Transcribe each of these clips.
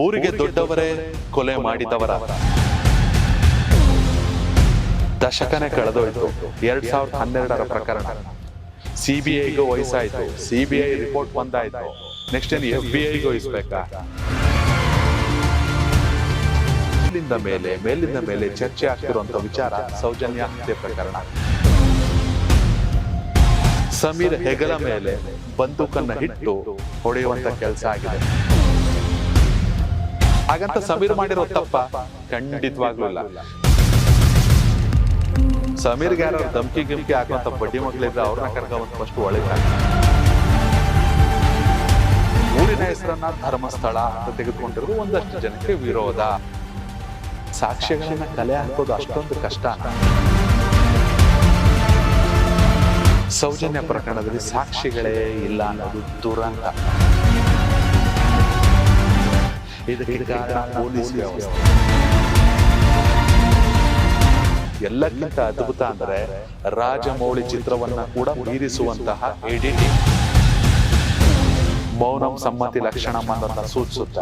ಊರಿಗೆ ದೊಡ್ಡವರೇ ಕೊಲೆ ಮಾಡಿದವರ. ದಶಕನೇ ಕಳೆದೋಯ್ತು. ಎರಡ್ ಸಾವಿರದ ಹನ್ನೆರಡರ ಪ್ರಕರಣ. ಸಿಬಿಐಗೂ ವಯಸ್ಸಾಯ್ತು. ಸಿಬಿಐ ರಿಪೋರ್ಟ್ ಬಂದಾಯ್ತು. ನೆಕ್ಸ್ಟ್ ಏನು ಎಫ್ ಬಿ ಐಗೂ ವಹಿಸ್ಬೇಕಾ ಮೇಲಿಂದ ಮೇಲೆ ಮೇಲಿಂದ ಮೇಲೆ ಚರ್ಚೆ ಆಗ್ತಿರುವಂತ ವಿಚಾರ ಸೌಜನ್ಯ ಹತ್ಯೆ ಪ್ರಕರಣ. ಸಮೀರ್ ಹೆಗಲ ಮೇಲೆ ಬಂದೂಕನ್ನ ಇಟ್ಟು ಹೊಡೆಯುವಂತ ಕೆಲಸ ಆಗಿದೆ. ಹಾಗಂತ ಸಮೀರ್ ಮಾಡಿರೋ ತಪ್ಪ ಖಂಡಿತವಾಗ್ಲೂ ಇಲ್ಲ. ಸಮೀರ್ಗೆ ಯಾರು ಧಮ್ಕಿ ಗಿಮ್ಕಿ ಹಾಕುವಂತ ಬಡ್ಡಿ ಮಕ್ಕಳಿದ್ರೆ ಅವ್ರನ್ನ ಕರ್ಕೊಂಡ್ ಫಸ್ಟ್ ಒಳಗೆ ಊರಿನ ಹೆಸರನ್ನ ಧರ್ಮಸ್ಥಳ ಅಂತ ತೆಗೆದುಕೊಂಡಿರೋದು ಒಂದಷ್ಟು ಜನಕ್ಕೆ ವಿರೋಧ. ಸಾಕ್ಷ್ಯಗಳನ್ನ ಕಲೆ ಹಾಕೋದು ಅಷ್ಟೊಂದು ಕಷ್ಟ ಸೌಜನ್ಯ ಪ್ರಕರಣದಲ್ಲಿ ಸಾಕ್ಷಿಗಳೇ ಇಲ್ಲ ಅನ್ನೋದು ದುರಂತ. ಇದಕ್ಕೆ ಕಾರಣ ಪೊಲೀಸ್ ವ್ಯವಸ್ಥೆ. ಎಲ್ಲಕ್ಕಿಂತ ಅದ್ಭುತ ಅಂದ್ರೆ ರಾಜಮೌಳಿ ಚಿತ್ರವನ್ನ ಕೂಡ ಮೀರಿಸುವಂತಹ ಎಡಿಟಿಂಗ್. ಮೌನಂ ಸಮ್ಮತಿ ಲಕ್ಷಣ ಅನ್ನೋದನ್ನ ಸೂಚಿಸುತ್ತ.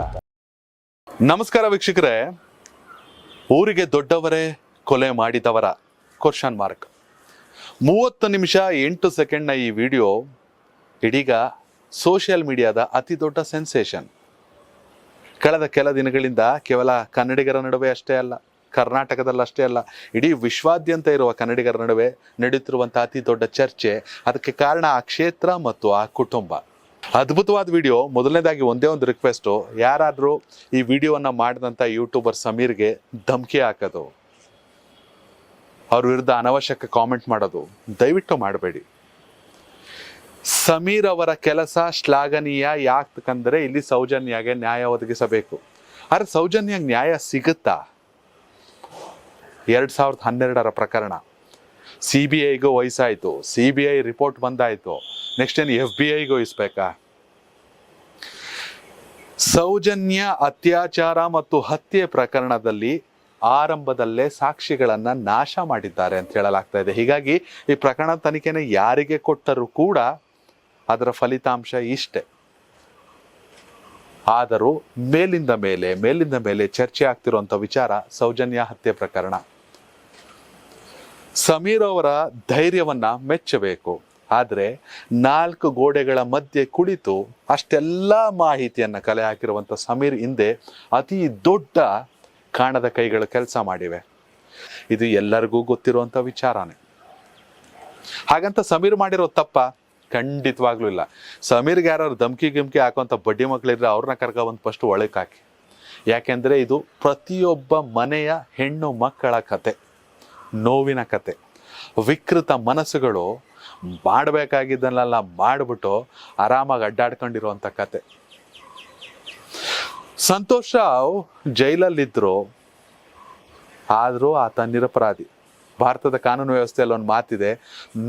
ನಮಸ್ಕಾರ ವೀಕ್ಷಕರೇ. ಊರಿಗೆ ದೊಡ್ಡವರೇ ಕೊಲೆ ಮಾಡಿದವರ ಕ್ವಶನ್ ಮಾರ್ಕ್. ಮೂವತ್ತು ನಿಮಿಷ ಎಂಟು ಸೆಕೆಂಡ್ನ ಈ ವಿಡಿಯೋ ಇದೀಗ ಸೋಷಿಯಲ್ ಮೀಡಿಯಾದ ಅತಿ ದೊಡ್ಡ ಸೆನ್ಸೇಷನ್. ಕಳೆದ ಕೆಲ ದಿನಗಳಿಂದ ಕೇವಲ ಕನ್ನಡಿಗರ ನಡುವೆ ಅಷ್ಟೇ ಅಲ್ಲ ಕರ್ನಾಟಕದಲ್ಲಷ್ಟೇ ಅಲ್ಲ, ಇಡೀ ವಿಶ್ವಾದ್ಯಂತ ಇರುವ ಕನ್ನಡಿಗರ ನಡುವೆ ನಡೆಯುತ್ತಿರುವಂತಹ ಅತಿ ದೊಡ್ಡ ಚರ್ಚೆ. ಅದಕ್ಕೆ ಕಾರಣ ಆ ಕ್ಷೇತ್ರ ಮತ್ತು ಆ ಕುಟುಂಬ. ಅದ್ಭುತವಾದ ವಿಡಿಯೋ. ಮೊದಲನೇದಾಗಿ ಒಂದೇ ಒಂದು ರಿಕ್ವೆಸ್ಟು ಯಾರಾದರೂ ಈ ವಿಡಿಯೋವನ್ನ ಮಾಡಿದಂಥ ಯೂಟ್ಯೂಬರ್ ಸಮೀರ್ಗೆ ಧಮಕಿ ಹಾಕೋದು. ಅವ್ರ ವಿರುದ್ಧ ಅನವಶ್ಯಕ ಕಾಮೆಂಟ್ ಮಾಡೋದು. ದಯವಿಟ್ಟು ಮಾಡಬೇಡಿ. ಸಮೀರ್ ಅವರ ಕೆಲಸ ಶ್ಲಾಘನೀಯ. ಯಾಕಂದರೆ ಇಲ್ಲಿ ಸೌಜನ್ಯಗೆ ನ್ಯಾಯ ಒದಗಿಸಬೇಕು. ಆದರೆ ಸೌಜನ್ಯ ನ್ಯಾಯ ಸಿಗುತ್ತಾ? ಎರಡು ಸಾವಿರದ ಹನ್ನೆರಡರ ಪ್ರಕರಣ. ಸಿ ಬಿ ಐಗೂ ವಯಸ್ಸಾಯಿತು. ಸಿ ಬಿ ಐ ರಿಪೋರ್ಟ್ ಬಂದಾಯಿತು. ನೆಕ್ಸ್ಟ್ ಏನು ಎಫ್ ಬಿ ಐಗೂ ವಹಿಸ್ಬೇಕಾ ಸೌಜನ್ಯ ಅತ್ಯಾಚಾರ ಮತ್ತು ಹತ್ಯೆ ಪ್ರಕರಣದಲ್ಲಿ ಆರಂಭದಲ್ಲೇ ಸಾಕ್ಷಿಗಳನ್ನು ನಾಶ ಮಾಡಿದ್ದಾರೆ ಅಂತ ಹೇಳಲಾಗ್ತಾ ಇದೆ. ಹೀಗಾಗಿ ಈ ಪ್ರಕರಣ ತನಿಖೆನ ಯಾರಿಗೆ ಕೊಟ್ಟರೂ ಕೂಡ ಅದರ ಫಲಿತಾಂಶ ಇಷ್ಟೆ. ಆದರೂ ಮೇಲಿಂದ ಮೇಲೆ ಮೇಲಿಂದ ಮೇಲೆ ಚರ್ಚೆ ಆಗ್ತಿರುವಂಥ ವಿಚಾರ ಸೌಜನ್ಯ ಹತ್ಯೆ ಪ್ರಕರಣ. ಸಮೀರ್ ಅವರ ಧೈರ್ಯವನ್ನ ಮೆಚ್ಚಬೇಕು. ಆದರೆ ನಾಲ್ಕು ಗೋಡೆಗಳ ಮಧ್ಯೆ ಕುಳಿತು ಅಷ್ಟೆಲ್ಲ ಮಾಹಿತಿಯನ್ನ ಕಲೆ ಹಾಕಿರುವಂತ ಸಮೀರ್ ಹಿಂದೆ ಅತಿ ದೊಡ್ಡ ಕಾಣದ ಕೈಗಳು ಕೆಲಸ ಮಾಡಿವೆ. ಇದು ಎಲ್ಲರಿಗೂ ಗೊತ್ತಿರುವಂಥ ವಿಚಾರನೇ. ಹಾಗಂತ ಸಮೀರ್ ಮಾಡಿರೋ ತಪ್ಪ ಖಂಡಿತವಾಗ್ಲೂ ಇಲ್ಲ. ಸಮೀರ್ಗೆ ಯಾರು ಧಮ್ಕಿ ಗಿಮ್ಕಿ ಹಾಕುವಂಥ ಬಡ್ಡಿ ಮಕ್ಕಳಿದ್ರೆ ಅವ್ರನ್ನ ಕರ್ಕೊಬಂದು ಫಸ್ಟ್ ಒಳಗೆ ಹಾಕಿ. ಯಾಕೆಂದರೆ ಇದು ಪ್ರತಿಯೊಬ್ಬ ಮನೆಯ ಹೆಣ್ಣು ಮಕ್ಕಳ ಕತೆ, ನೋವಿನ ಕತೆ. ವಿಕೃತ ಮನಸ್ಸುಗಳು ಮಾಡಬೇಕಾಗಿದ್ದನ್ನೆಲ್ಲ ಮಾಡಿಬಿಟ್ಟು ಆರಾಮಾಗಿ ಅಡ್ಡಾಡ್ಕೊಂಡಿರುವಂಥ ಕತೆ. ಸಂತೋಷ ಜೈಲಲ್ಲಿದ್ದರು ಆದರೂ ಆತ ನಿರಪರಾಧಿ. ಭಾರತದ ಕಾನೂನು ವ್ಯವಸ್ಥೆಯಲ್ಲಿ ಒಂದು ಮಾತಿದೆ,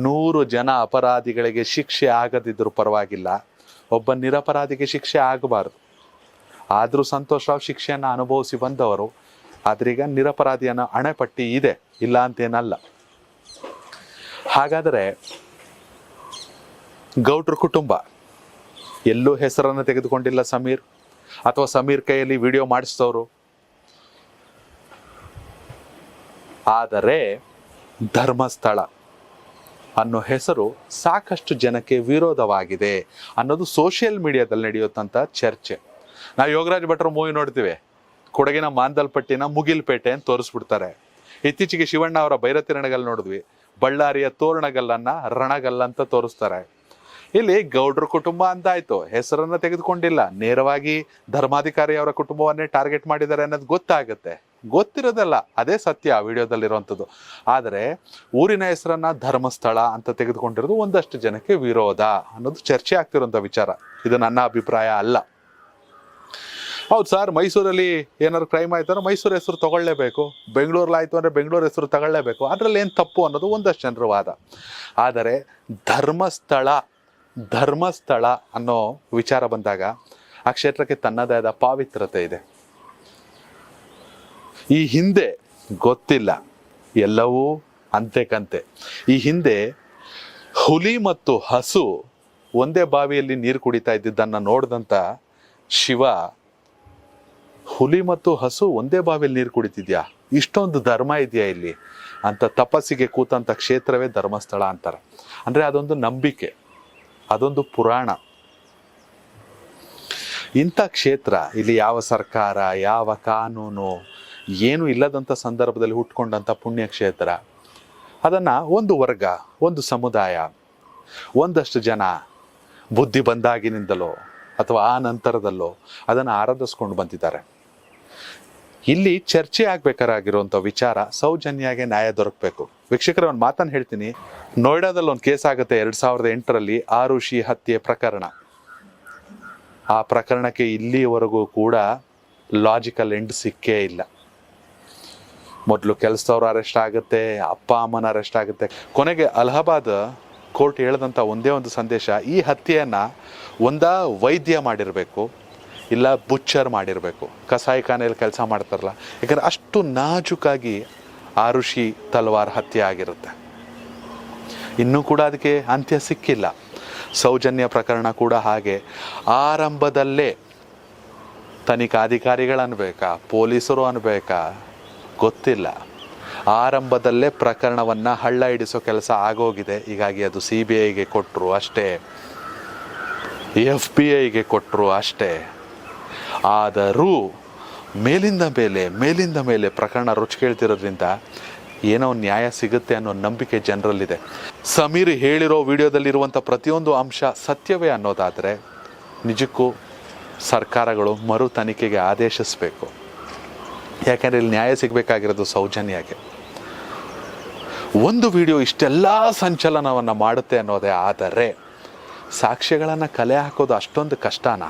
ನೂರು ಜನ ಅಪರಾಧಿಗಳಿಗೆ ಶಿಕ್ಷೆ ಆಗದಿದ್ದರೂ ಪರವಾಗಿಲ್ಲ. ಒಬ್ಬ ನಿರಪರಾಧಿಗೆ ಶಿಕ್ಷೆ ಆಗಬಾರದು. ಆದರೂ ಸಂತೋಷ್ ರಾವ್ ಶಿಕ್ಷೆಯನ್ನು ಅನುಭವಿಸಿ ಬಂದವರು ಆದ್ರೀಗ ನಿರಪರಾಧಿಯನ್ನ ಅಣೆಪಟ್ಟಿ ಇದೆ, ಇಲ್ಲ ಅಂತೇನಲ್ಲ. ಹಾಗಾದರೆ ಗೌಡ್ರ ಕುಟುಂಬ, ಎಲ್ಲೂ ಹೆಸರನ್ನು ತೆಗೆದುಕೊಂಡಿಲ್ಲ ಸಮೀರ್, ಅಥವಾ ಸಮೀರ್ ಕೈಯಲ್ಲಿ ವಿಡಿಯೋ ಮಾಡಿಸಿದವರು. ಆದರೆ ಧರ್ಮಸ್ಥಳ ಅನ್ನೋ ಹೆಸರು ಸಾಕಷ್ಟು ಜನಕ್ಕೆ ವಿರೋಧವಾಗಿದೆ ಅನ್ನೋದು ಸೋಷಿಯಲ್ ಮೀಡಿಯಾದಲ್ಲಿ ನಡೆಯುತ್ತಂತ ಚರ್ಚೆ. ನಾವು ಯೋಗರಾಜ್ ಭಟ್ರ ಮೂವಿ ನೋಡ್ತೀವಿ. ಕೊಡಗಿನ ಮಾಂದಲ್ಪಟ್ಟಿನ ಮುಗಿಲ್ಪೇಟೆ ಅಂತ ತೋರಿಸ್ಬಿಡ್ತಾರೆ. ಇತ್ತೀಚೆಗೆ ಶಿವಣ್ಣ ಅವರ ಭೈರತಿ ರಣಗಲ್ ನೋಡಿದ್ವಿ. ಬಳ್ಳಾರಿಯ ತೋರಣಗಲ್ಲನ್ನ ರಣಗಲ್ ಅಂತ ತೋರಿಸ್ತಾರೆ. ಇಲ್ಲಿ ಗೌಡ್ರ ಕುಟುಂಬ ಅಂತ ಆಯ್ತು ಹೆಸರನ್ನ ತೆಗೆದುಕೊಂಡಿಲ್ಲ. ನೇರವಾಗಿ ಧರ್ಮಾಧಿಕಾರಿ ಅವರ ಕುಟುಂಬವನ್ನೇ ಟಾರ್ಗೆಟ್ ಮಾಡಿದ್ದಾರೆ ಅನ್ನೋದು ಗೊತ್ತಾಗುತ್ತೆ. ಗೊತ್ತಿರೋದಲ್ಲ ಅದೇ ಸತ್ಯ ವಿಡಿಯೋದಲ್ಲಿರುವಂಥದ್ದು. ಆದರೆ ಊರಿನ ಹೆಸರನ್ನ ಧರ್ಮಸ್ಥಳ ಅಂತ ತೆಗೆದುಕೊಂಡಿರೋದು ಒಂದಷ್ಟು ಜನಕ್ಕೆ ವಿರೋಧ ಅನ್ನೋದು ಚರ್ಚೆ ಆಗ್ತಿರುವಂಥ ವಿಚಾರ. ಇದು ನನ್ನ ಅಭಿಪ್ರಾಯ ಅಲ್ಲ. ಹೌದು ಸರ್, ಮೈಸೂರಲ್ಲಿ ಏನಾದ್ರು ಕ್ರೈಮ್ ಆಯ್ತು ಅಂದ್ರೆ ಮೈಸೂರು ಹೆಸರು ತಗೊಳ್ಳೇಬೇಕು. ಬೆಂಗಳೂರಲ್ಲಿ ಆಯ್ತು ಅಂದ್ರೆ ಬೆಂಗಳೂರು ಹೆಸರು ತಗೊಳ್ಳೇಬೇಕು. ಅದರಲ್ಲಿ ಏನು ತಪ್ಪು ಅನ್ನೋದು ಒಂದಷ್ಟು ಜನರ ವಾದ. ಆದರೆ ಧರ್ಮಸ್ಥಳ ಧರ್ಮಸ್ಥಳ ಅನ್ನೋ ವಿಚಾರ ಬಂದಾಗ ಆ ಕ್ಷೇತ್ರಕ್ಕೆ ತನ್ನದೇ ಆದ ಪಾವಿತ್ರತೆ ಇದೆ. ಈ ಹಿಂದೆ ಗೊತ್ತಿಲ್ಲ. ಎಲ್ಲವೂ ಅಂತೆ ಕಂತೆ. ಈ ಹಿಂದೆ ಹುಲಿ ಮತ್ತು ಹಸು ಒಂದೇ ಬಾವಿಯಲ್ಲಿ ನೀರು ಕುಡಿತಾ ಇದ್ದಿದ್ದನ್ನು ನೋಡಿದಂಥ ಶಿವ, ಹುಲಿ ಮತ್ತು ಹಸು ಒಂದೇ ಬಾವಿಯಲ್ಲಿ ನೀರು ಕುಡಿತಿದ್ಯಾ? ಇಷ್ಟೊಂದು ಧರ್ಮ ಇದೆಯಾ ಇಲ್ಲಿ? ಅಂತ ತಪಸ್ಸಿಗೆ ಕೂತಂತ ಕ್ಷೇತ್ರವೇ ಧರ್ಮಸ್ಥಳ ಅಂತಾರೆ. ಅಂದರೆ ಅದೊಂದು ನಂಬಿಕೆ, ಅದೊಂದು ಪುರಾಣ. ಇಂಥ ಕ್ಷೇತ್ರ, ಇಲ್ಲಿ ಯಾವ ಸರ್ಕಾರ, ಯಾವ ಕಾನೂನು ಏನು ಇಲ್ಲದಂಥ ಸಂದರ್ಭದಲ್ಲಿ ಹುಟ್ಕೊಂಡಂಥ ಪುಣ್ಯಕ್ಷೇತ್ರ. ಅದನ್ನು ಒಂದು ವರ್ಗ, ಒಂದು ಸಮುದಾಯ, ಒಂದಷ್ಟು ಜನ ಬುದ್ಧಿ ಬಂದಾಗಿನಿಂದಲೋ ಅಥವಾ ಆ ನಂತರದಲ್ಲೋ ಅದನ್ನು ಆರಾಧಿಸ್ಕೊಂಡು ಬಂದಿದ್ದಾರೆ. ಇಲ್ಲಿ ಚರ್ಚೆ ಆಗ್ಬೇಕಾಗಿರುವಂಥ ವಿಚಾರ ಸೌಜನ್ಯಾಗೆ ನ್ಯಾಯ ದೊರಕಬೇಕು. ವೀಕ್ಷಕರ, ಒಂದು ಮಾತನ್ನು ಹೇಳ್ತೀನಿ. ನೋಯ್ಡಾದಲ್ಲಿ ಒಂದು ಕೇಸ್ ಆಗುತ್ತೆ ಎರಡು ಸಾವಿರದ ಎಂಟರಲ್ಲಿ ಆರುಷಿ ಹತ್ಯೆ ಪ್ರಕರಣ. ಆ ಪ್ರಕರಣಕ್ಕೆ ಇಲ್ಲಿವರೆಗೂ ಕೂಡ ಲಾಜಿಕಲ್ ಎಂಡ್ ಸಿಕ್ಕೇ ಇಲ್ಲ. ಮೊದಲು ಕೆಲಸದವ್ರು ಅರೆಸ್ಟ್ ಆಗುತ್ತೆ, ಅಪ್ಪ, ಅಮ್ಮನ ಅರೆಸ್ಟ್ ಆಗುತ್ತೆ. ಕೊನೆಗೆ ಅಲಹಾಬಾದ್ ಕೋರ್ಟ್ ಹೇಳಿದಂಥ ಒಂದೇ ಒಂದು ಸಂದೇಶ, ಈ ಹತ್ಯೆಯನ್ನು ಒಂದ ವೈದ್ಯ ಮಾಡಿರಬೇಕು, ಇಲ್ಲ ಬುಚ್ಚರ್ ಮಾಡಿರಬೇಕು. ಕಸಾಯಿಖಾನೆಯಲ್ಲಿ ಕೆಲಸ ಮಾಡ್ತಾರಲ್ಲ, ಯಾಕಂದರೆ ಅಷ್ಟು ನಾಜುಕಾಗಿ ಆರುಷಿ ತಲ್ವಾರ್ ಹತ್ಯೆ ಆಗಿರುತ್ತೆ. ಇನ್ನೂ ಕೂಡ ಅದಕ್ಕೆ ಅಂತ್ಯ ಸಿಕ್ಕಿಲ್ಲ. ಸೌಜನ್ಯ ಪ್ರಕರಣ ಕೂಡ ಹಾಗೆ. ಆರಂಭದಲ್ಲೇ ತನಿಖಾಧಿಕಾರಿಗಳು ಅನ್ಬೇಕಾ ಪೊಲೀಸರು ಅನ್ಬೇಕಾ ಗೊತ್ತಿಲ್ಲ. ಆರಂಭದಲ್ಲೇ ಪ್ರಕರಣವನ್ನು ಹಳ್ಳ ಹಿಡಿಸೋ ಕೆಲಸ ಆಗೋಗಿದೆ. ಹೀಗಾಗಿ ಅದು ಸಿ ಬಿ ಐಗೆ ಕೊಟ್ಟರು ಅಷ್ಟೇ. ಎಫ್ ಬಿ ಐಗೆ ಕೊಟ್ಟರು ಅಷ್ಟೇ. ಆದರೂ ಮೇಲಿಂದ ಮೇಲೆ ಮೇಲಿಂದ ಮೇಲೆ ಪ್ರಕರಣ ರುಚಿ ಕೇಳ್ತಿರೋದ್ರಿಂದ ಏನೋ ನ್ಯಾಯ ಸಿಗುತ್ತೆ ಅನ್ನೋ ನಂಬಿಕೆ ಜನರಲ್ಲಿದೆ. ಸಮೀರ್ ಹೇಳಿರೋ ವಿಡಿಯೋದಲ್ಲಿರುವಂಥ ಪ್ರತಿಯೊಂದು ಅಂಶ ಸತ್ಯವೇ ಅನ್ನೋದಾದರೆ ನಿಜಕ್ಕೂ ಸರ್ಕಾರಗಳು ಮರು ತನಿಖೆಗೆ ಆದೇಶಿಸಬೇಕು. ಯಾಕೆಂದರೆ ಇಲ್ಲಿ ನ್ಯಾಯ ಸಿಗಬೇಕಾಗಿರೋದು ಸೌಜನ್ಯಕ್ಕೆ ಒಂದು ವಿಡಿಯೋ ಇಷ್ಟೆಲ್ಲ ಸಂಚಲನವನ್ನು ಮಾಡುತ್ತೆ ಅನ್ನೋದೇ ಆದರೆ ಸಾಕ್ಷ್ಯಗಳನ್ನು ಕಲೆ ಹಾಕೋದು ಅಷ್ಟೊಂದು ಕಷ್ಟನಾ?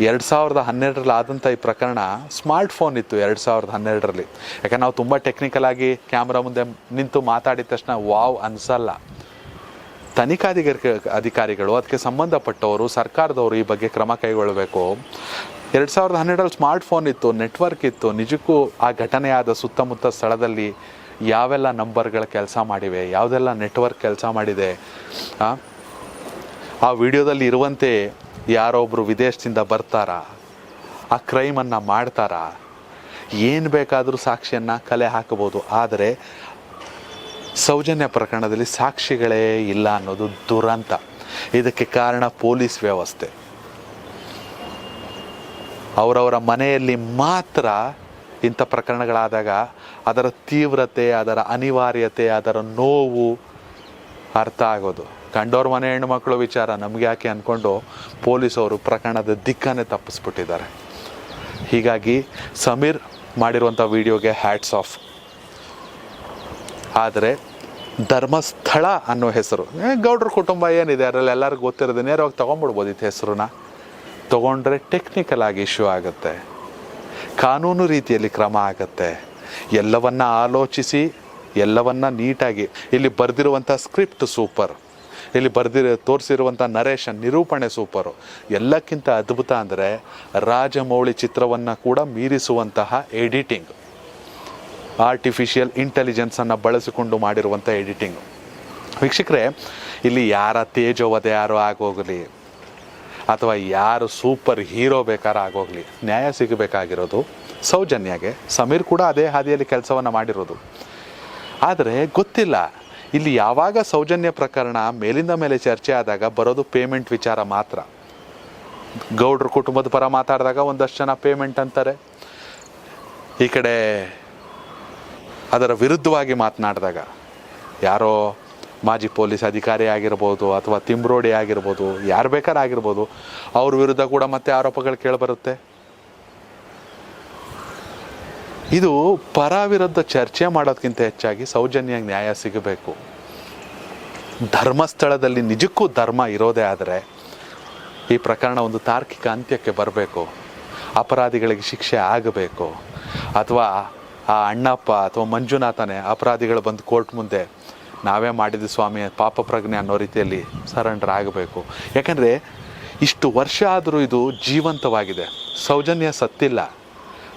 ಎರಡು ಸಾವಿರದ ಹನ್ನೆರಡರಲ್ಲಿ ಆದಂಥ ಈ ಪ್ರಕರಣ ಸ್ಮಾರ್ಟ್ ಫೋನ್ ಇತ್ತು ಎರಡು ಸಾವಿರದ ಹನ್ನೆರಡರಲ್ಲಿ. ಯಾಕಂದ್ರೆ ನಾವು ತುಂಬ ಟೆಕ್ನಿಕಲಾಗಿ ಕ್ಯಾಮ್ರಾ ಮುಂದೆ ನಿಂತು ಮಾತಾಡಿದ ತಕ್ಷಣ ವಾವ್ ಅನಿಸಲ್ಲ. ತನಿಖಾಧಿಕಾರಿ ಅಧಿಕಾರಿಗಳು, ಅದಕ್ಕೆ ಸಂಬಂಧಪಟ್ಟವರು, ಸರ್ಕಾರದವರು ಈ ಬಗ್ಗೆ ಕ್ರಮ ಕೈಗೊಳ್ಳಬೇಕು. ಎರಡು ಸಾವಿರದ ಹನ್ನೆರಡರಲ್ಲಿ ಸ್ಮಾರ್ಟ್ ಫೋನ್ ಇತ್ತು, ನೆಟ್ವರ್ಕ್ ಇತ್ತು, ನಿಜಕ್ಕೂ ಆ ಘಟನೆಯಾದ ಸುತ್ತಮುತ್ತ ಸ್ಥಳದಲ್ಲಿ ಯಾವೆಲ್ಲ ನಂಬರ್ಗಳ ಕೆಲಸ ಮಾಡಿವೆ, ಯಾವುದೆಲ್ಲ ನೆಟ್ವರ್ಕ್ ಕೆಲಸ ಮಾಡಿದೆ, ಆ? ವಿಡಿಯೋದಲ್ಲಿ ಇರುವಂತೆ ಯಾರೊಬ್ಬರು ವಿದೇಶದಿಂದ ಬರ್ತಾರಾ, ಆ ಕ್ರೈಮನ್ನು ಮಾಡ್ತಾರಾ, ಏನು ಬೇಕಾದರೂ ಸಾಕ್ಷಿಯನ್ನು ಕಲೆ ಹಾಕಬಹುದು, ಆದರೆ ಸೌಜನ್ಯ ಪ್ರಕರಣದಲ್ಲಿ ಸಾಕ್ಷಿಗಳೇ ಇಲ್ಲ ಅನ್ನೋದು ದುರಂತ ಇದಕ್ಕೆ ಕಾರಣ ಪೊಲೀಸ್ ವ್ಯವಸ್ಥೆ ಅವರವರ ಮನೆಯಲ್ಲಿ ಮಾತ್ರ ಇಂಥ ಪ್ರಕರಣಗಳಾದಾಗ ಅದರ ತೀವ್ರತೆ, ಅದರ ಅನಿವಾರ್ಯತೆ, ಅದರ ನೋವು ಅರ್ಥ ಆಗೋದು. ಕಂಡೋರ್ ಮನೆ ಹೆಣ್ಣುಮಕ್ಕಳು ವಿಚಾರ ನಮ್ಗೆ ಯಾಕೆ ಅಂದ್ಕೊಂಡು ಪೊಲೀಸವರು ಪ್ರಕರಣದ ದಿಕ್ಕನ್ನೇ ತಪ್ಪಿಸ್ಬಿಟ್ಟಿದ್ದಾರೆ. ಹೀಗಾಗಿ ಸಮೀರ್ ಮಾಡಿರುವಂಥ ವಿಡಿಯೋಗೆ ಹ್ಯಾಟ್ಸ್ ಆಫ್. ಆದರೆ ಧರ್ಮಸ್ಥಳ ಅನ್ನೋ ಹೆಸರು ಗೌಡ್ರ ಕುಟುಂಬ ಏನಿದೆ, ಅದರಲ್ಲಿ ಎಲ್ಲರಿಗೂ ಗೊತ್ತಿರೋದು, ನೇರವಾಗಿ ತೊಗೊಂಡ್ಬಿಡ್ಬೋದು ಈ ಹೆಸರನ್ನ. ತೊಗೊಂಡ್ರೆ ಟೆಕ್ನಿಕಲ್ ಆಗಿ ಇಶ್ಯೂ ಆಗುತ್ತೆ. ಕಾನೂನು ರೀತಿಯಲ್ಲಿ ಕ್ರಮ ಆಗುತ್ತೆ. ಎಲ್ಲವನ್ನ ಆಲೋಚಿಸಿ, ಎಲ್ಲವನ್ನ ನೀಟಾಗಿ, ಇಲ್ಲಿ ಬರೆದಿರುವಂಥ ಸ್ಕ್ರಿಪ್ಟ್ ಸೂಪರ್ ಇಲ್ಲಿ ಬರೆದಿರೋ, ತೋರಿಸಿರುವಂಥ ನರೇಶನ್ ನಿರೂಪಣೆ ಸೂಪರು ಎಲ್ಲಕ್ಕಿಂತ ಅದ್ಭುತ ಅಂದರೆ ರಾಜಮೌಳಿ ಚಿತ್ರವನ್ನು ಕೂಡ ಮೀರಿಸುವಂತಹ ಎಡಿಟಿಂಗ್ ಆರ್ಟಿಫಿಷಿಯಲ್ ಇಂಟೆಲಿಜೆನ್ಸನ್ನು ಬಳಸಿಕೊಂಡು ಮಾಡಿರುವಂಥ ಎಡಿಟಿಂಗ್ ವೀಕ್ಷಕರೇ, ಇಲ್ಲಿ ಯಾರ ತೇಜೋವಧೆ ಯಾರು ಆಗೋಗಲಿ ಅಥವಾ ಯಾರು ಸೂಪರ್ ಹೀರೋ ಬೇಕಾದ್ರೆ ಆಗೋಗಲಿ. ನ್ಯಾಯ ಸಿಗಬೇಕಾಗಿರೋದು ಸೌಜನ್ಯಗೆ. ಸಮೀರ್ ಕೂಡ ಅದೇ ಹಾದಿಯಲ್ಲಿ ಕೆಲಸವನ್ನು ಮಾಡಿರೋದು. ಆದರೆ ಗೊತ್ತಿಲ್ಲ, ಇಲ್ಲಿ ಯಾವಾಗ ಸೌಜನ್ಯ ಪ್ರಕರಣ ಮೇಲಿಂದ ಮೇಲೆ ಚರ್ಚೆ ಆದಾಗ ಬರೋದು ಪೇಮೆಂಟ್ ವಿಚಾರ ಮಾತ್ರ. ಗೌಡ್ರ ಕುಟುಂಬದ ಪರ ಮಾತಾಡಿದಾಗ ಒಂದಷ್ಟು ಜನ ಪೇಮೆಂಟ್ ಅಂತಾರೆ. ಈ ಕಡೆ ಅದರ ವಿರುದ್ಧವಾಗಿ ಮಾತನಾಡಿದಾಗ ಯಾರೋ ಮಾಜಿ ಪೊಲೀಸ್ ಅಧಿಕಾರಿ ಆಗಿರ್ಬೋದು ಅಥವಾ ತಿಮ್ರೋಡಿ ಆಗಿರ್ಬೋದು, ಯಾರು ಬೇಕಾದ್ರೆ ಆಗಿರ್ಬೋದು, ಅವ್ರ ವಿರುದ್ಧ ಕೂಡ ಮತ್ತೆ ಆರೋಪಗಳು ಕೇಳಿಬರುತ್ತೆ. ಇದು ಪರ ವಿರುದ್ಧ ಚರ್ಚೆ ಮಾಡೋದಕ್ಕಿಂತ ಹೆಚ್ಚಾಗಿ ಸೌಜನ್ಯ ನ್ಯಾಯ ಸಿಗಬೇಕು. ಧರ್ಮಸ್ಥಳದಲ್ಲಿ ನಿಜಕ್ಕೂ ಧರ್ಮ ಇರೋದೇ ಆದರೆ ಈ ಪ್ರಕರಣ ಒಂದು ತಾರ್ಕಿಕ ಅಂತ್ಯಕ್ಕೆ ಬರಬೇಕು. ಅಪರಾಧಿಗಳಿಗೆ ಶಿಕ್ಷೆ ಆಗಬೇಕು. ಅಥವಾ ಆ ಅಣ್ಣಪ್ಪ ಅಥವಾ ಮಂಜುನಾಥನೇ ಅಪರಾಧಿಗಳು ಬಂದು ಕೋರ್ಟ್ ಮುಂದೆ ನಾವೇ ಮಾಡಿದ ಸ್ವಾಮಿ, ಪಾಪ ಪ್ರಜ್ಞೆ ಅನ್ನೋ ರೀತಿಯಲ್ಲಿ ಸರೆಂಡರ್ ಆಗಬೇಕು ಯಾಕಂದರೆ ಇಷ್ಟು ವರ್ಷ ಆದರೂ ಇದು ಜೀವಂತವಾಗಿದೆ. ಸೌಜನ್ಯ ಸತ್ತಿಲ್ಲ.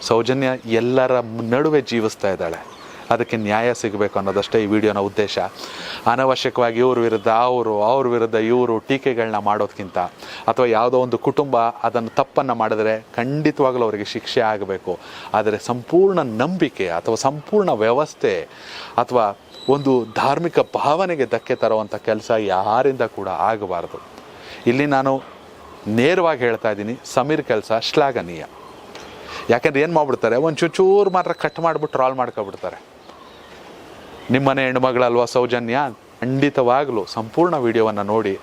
ಸೌಜನ್ಯ ಎಲ್ಲರ ನಡುವೆ ಜೀವಿಸ್ತಾ ಇದ್ದಾಳೆ. ಅದಕ್ಕೆ ನ್ಯಾಯ ಸಿಗಬೇಕು ಅನ್ನೋದಷ್ಟೇ ಈ ವಿಡಿಯೋನ ಉದ್ದೇಶ. ಅನವಶ್ಯಕವಾಗಿ ಇವ್ರ ವಿರುದ್ಧ ಅವರು, ಅವ್ರ ವಿರುದ್ಧ ಇವರು ಟೀಕೆಗಳನ್ನ ಮಾಡೋದಕ್ಕಿಂತ ಅಥವಾ ಯಾವುದೋ ಒಂದು ಕುಟುಂಬ ಅದನ್ನು ತಪ್ಪನ್ನು ಮಾಡಿದರೆ ಖಂಡಿತವಾಗಲೂ ಅವರಿಗೆ ಶಿಕ್ಷೆ ಆಗಬೇಕು. ಆದರೆ ಸಂಪೂರ್ಣ ನಂಬಿಕೆ ಅಥವಾ ಸಂಪೂರ್ಣ ವ್ಯವಸ್ಥೆ ಅಥವಾ ಒಂದು ಧಾರ್ಮಿಕ ಭಾವನೆಗೆ ಧಕ್ಕೆ ತರುವಂಥ ಕೆಲಸ ಯಾರಿಂದ ಕೂಡ ಆಗಬಾರ್ದು. ಇಲ್ಲಿ ನಾನು ನೇರವಾಗಿ ಹೇಳ್ತಾ ಇದ್ದೀನಿ, ಸಮೀರ್ ಕೆಲಸ ಶ್ಲಾಘನೀಯ. ಯಾಕಂದ್ರೆ ಏನು ಮಾಡ್ಬಿಡ್ತಾರೆ, ಒಂದು ಚೂಚೂರು ಮಾತ್ರ ಕಟ್ ಮಾಡಿಬಿಟ್ಟು ರಾಲ್ ಮಾಡ್ಕೊಬಿಡ್ತಾರೆ. ನಿಮ್ಮನೆ ಹೆಣ್ಮಗಳಲ್ವಾ ಸೌಜನ್ಯ? ಖಂಡಿತವಾಗಲೂ ಸಂಪೂರ್ಣ ವಿಡಿಯೋವನ್ನು ನೋಡಿ.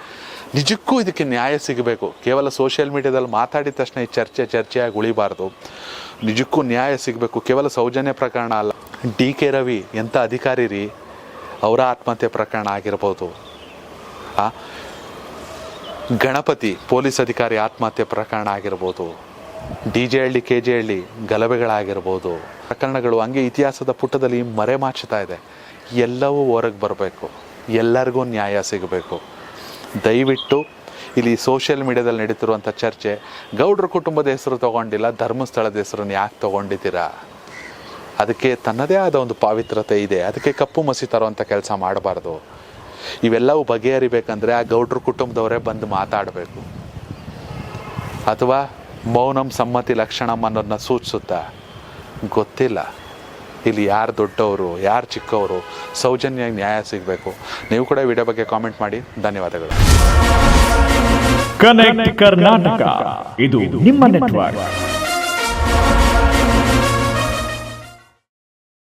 ನಿಜಕ್ಕೂ ಇದಕ್ಕೆ ನ್ಯಾಯ ಸಿಗಬೇಕು. ಕೇವಲ ಸೋಷಿಯಲ್ ಮೀಡಿಯಾದಲ್ಲಿ ಮಾತಾಡಿದ ತಕ್ಷಣ ಈ ಚರ್ಚೆ ಚರ್ಚೆಯಾಗಿ ಉಳಿಬಾರ್ದು. ನಿಜಕ್ಕೂ ನ್ಯಾಯ ಸಿಗಬೇಕು. ಕೇವಲ ಸೌಜನ್ಯ ಪ್ರಕರಣ ಅಲ್ಲ. ಡಿ ಕೆ ರವಿ ಎಂಥ ಅಧಿಕಾರಿ ರೀ ಅವರ ಆತ್ಮಹತ್ಯೆ ಪ್ರಕರಣ ಆಗಿರ್ಬೋದು. ಗಣಪತಿ, ಪೊಲೀಸ್ ಅಧಿಕಾರಿ ಆತ್ಮಹತ್ಯೆ ಪ್ರಕರಣ ಆಗಿರ್ಬೋದು. D J Halli, K J Halli ಗಲಭೆಗಳಾಗಿರ್ಬೋದು. ಪ್ರಕರಣಗಳು ಹಂಗೆ ಇತಿಹಾಸದ ಪುಟದಲ್ಲಿ ಮರೆಮಾಚ್ತಾ ಇದೆ. ಎಲ್ಲವೂ ಹೊರಗೆ ಬರಬೇಕು. ಎಲ್ಲರಿಗೂ ನ್ಯಾಯ ಸಿಗಬೇಕು. ದಯವಿಟ್ಟು ಇಲ್ಲಿ ಸೋಷಿಯಲ್ ಮೀಡಿಯಾದಲ್ಲಿ ನಡೀತಿರುವಂಥ ಚರ್ಚೆ ಗೌಡ್ರ ಕುಟುಂಬದ ಹೆಸರು ತಗೊಂಡಿಲ್ಲ, ಧರ್ಮಸ್ಥಳದ ಹೆಸರನ್ನು ಯಾಕೆ ತಗೊಂಡಿದ್ದೀರಾ? ಅದಕ್ಕೆ ತನ್ನದೇ ಆದ ಒಂದು ಪಾವಿತ್ರತೆ ಇದೆ. ಅದಕ್ಕೆ ಕಪ್ಪು ಮಸಿ ತರುವಂಥ ಕೆಲಸ ಮಾಡಬಾರ್ದು. ಇವೆಲ್ಲವೂ ಬಗೆಹರಿಬೇಕಂದ್ರೆ ಆ ಗೌಡ್ರ ಕುಟುಂಬದವರೇ ಬಂದು ಮಾತಾಡಬೇಕು. ಅಥವಾ ಮೌನಂ ಸಮ್ಮತಿ ಲಕ್ಷಣಂ ಅನ್ನೋದನ್ನ ಸೂಚಿಸುತ್ತಾ? ಗೊತ್ತಿಲ್ಲ. ಇಲ್ಲಿ ಯಾರು ದೊಡ್ಡವರು, ಯಾರು ಚಿಕ್ಕವರು, ಸೌಜನ್ಯ ನ್ಯಾಯ ಸಿಗಬೇಕು. ನೀವು ಕೂಡ ವಿಡಿಯೋ ಬಗ್ಗೆ ಕಾಮೆಂಟ್ ಮಾಡಿ. ಧನ್ಯವಾದಗಳು. ಕನೆಕ್ಟ್ ಕರ್ನಾಟಕ ಇದು ನಿಮ್ಮ ನೆಟ್ವರ್ಕ್